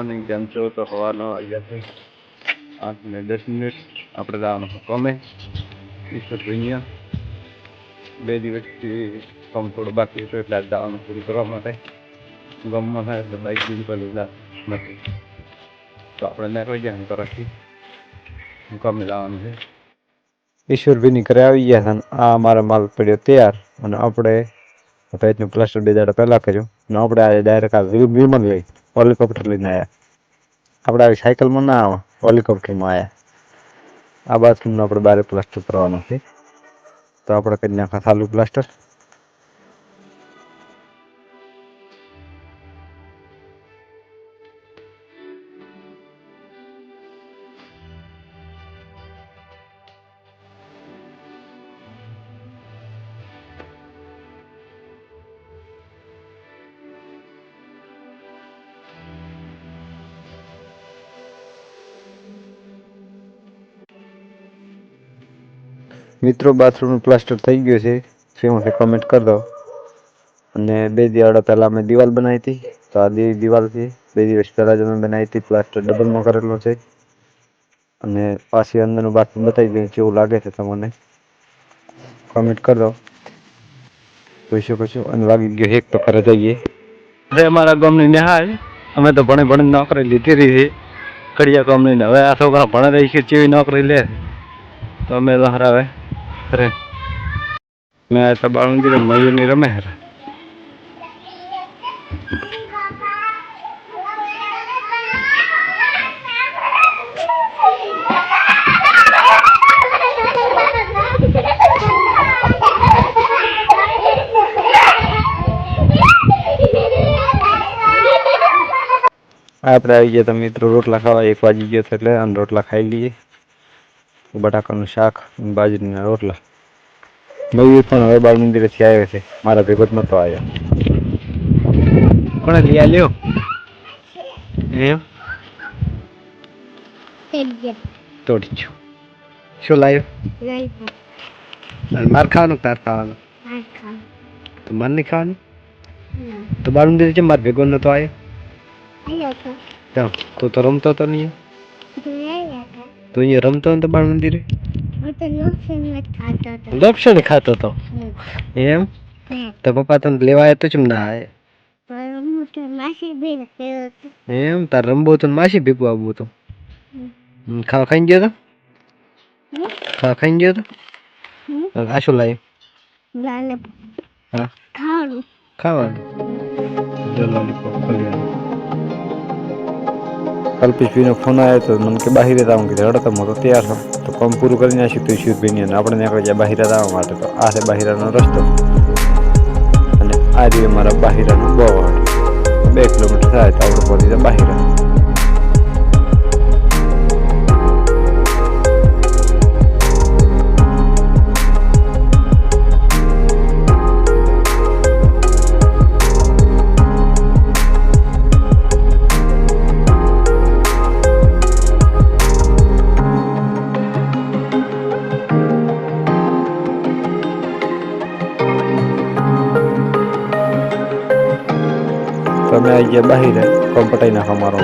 Morning કેમ છો તો સવારનો આઠ ને દસ મિનિટ આપણે જવાનું કોમે? ઈશ્વર ભૈયા બે દિવસથી કામ થોડું બાકી હતું એટલે જવાનું પૂરું કરવા માટે. ગમમાં થાય એટલે બાઇક બિલકુલ લીધા નથી. તો આપણે નીકળી ગયા તરફથી ગમે જવાનું છે. ઈશ્વરભાઈની ઘરે આવી ગયા હતા આ મારો માલ પડ્યો તૈયાર. અને આપણે ભેજનું પ્લાસ્ટર બે દાડા પહેલાં કર્યું. અને આપણે આજે ડાયરેક્ટ આ વિમાન લઈ. હેલિકોપ્ટર લઈને આવ્યા આપણે આવી સાયકલમાં ના આવે હેલિકોપ્ટરમાં આવ્યા આ બાથરૂમનું આપણે બારે પ્લાસ્ટર કરવાનું છે. તો આપણે કરી નાખા સાલું પ્લાસ્ટર મિત્રો બાથરૂમનું પ્લાસ્ટર થઈ ગયું છે. ફેમાંથી કમેન્ટ કરી દો. અને બે દિવાળો પહેલાં અમે દિવાલ બનાવી હતી. તો આ દિવાલ છે બે દિવસ પહેલાં જ અમે બનાવી હતી. પ્લાસ્ટર ડબલમાં કરેલો છે. અને પાછી અંદરનું બાથરૂમ બતાવી દઈએ કેવું લાગે છે તમને. કમેન્ટ કરી દો. જોઈ શકો અને વાગી ગયો એક તો ઘરે જઈએ. અરે અમારા ગામની નિહાળ અમે તો ભણે ભણે નોકરી લીધી રહી છે. કડિયા ગામની હવે આ છોકરા ભણે રહી છે, જેવી નોકરી લે તો અમે તો હરાવે અરે મેં આ મયુર મયુરની રમે હરા. આપણે આવી ગયા તો મિત્રો રોટલા ખાવા, એક વાગી ગયો એટલે અને રોટલા ખાઈ લઈએ. બટાકાનું શાક બાજરીના રોટલા. મયુર પણ હવે બાળ મંદિરેથી આવ્યો છે. મારા ભેગો જ નહોતો આવ્યો. કોણે લઈ લ્યો એમ? તોડી છું શું લાવ્યો? અને માર ખાવાનું તાર ખાવાનું? તો માર નહીં ખાવાનું? તો બાળ મંદિરે છે મારા ભેગો નહોતો આવ્યો? તો. તો રમતો તો નહીં? તું અહીંયા રમતો હતો બાળ મંદિરે? લપસણ ખાતો તો એમ? તો પપ્પા તને લેવા આવ્યો તો ચમ ના આવે? એમ? તાર રમવો તો માસી ભેગું આવવું તો ખાવા ખાઈને ગયો તો? ખાવા ખાઈને ગયો તો? આ શું લાવ્યું હા. ખાવાનું. ખાવાનું. કલ્પેશભાઈનો ફોન આવ્યો તો મને કે બહાર હતા હું કીધું રડો તો હું તો તૈયાર છું. તો કામ પૂરું કરીને આવીશું તો ઈશ્વરભાઈની અને આપણે ત્યાં જાય બહાર આવવા માટે. તો આ છે બહારનો રસ્તો. અને આ રહ્યું મારા બહારનું બહુ બે કિલોમીટર થાય તો આપણે પહોંચી બહાર અમે આવી ગયા બહાર કોમ્પટાઈ નાખવા મારો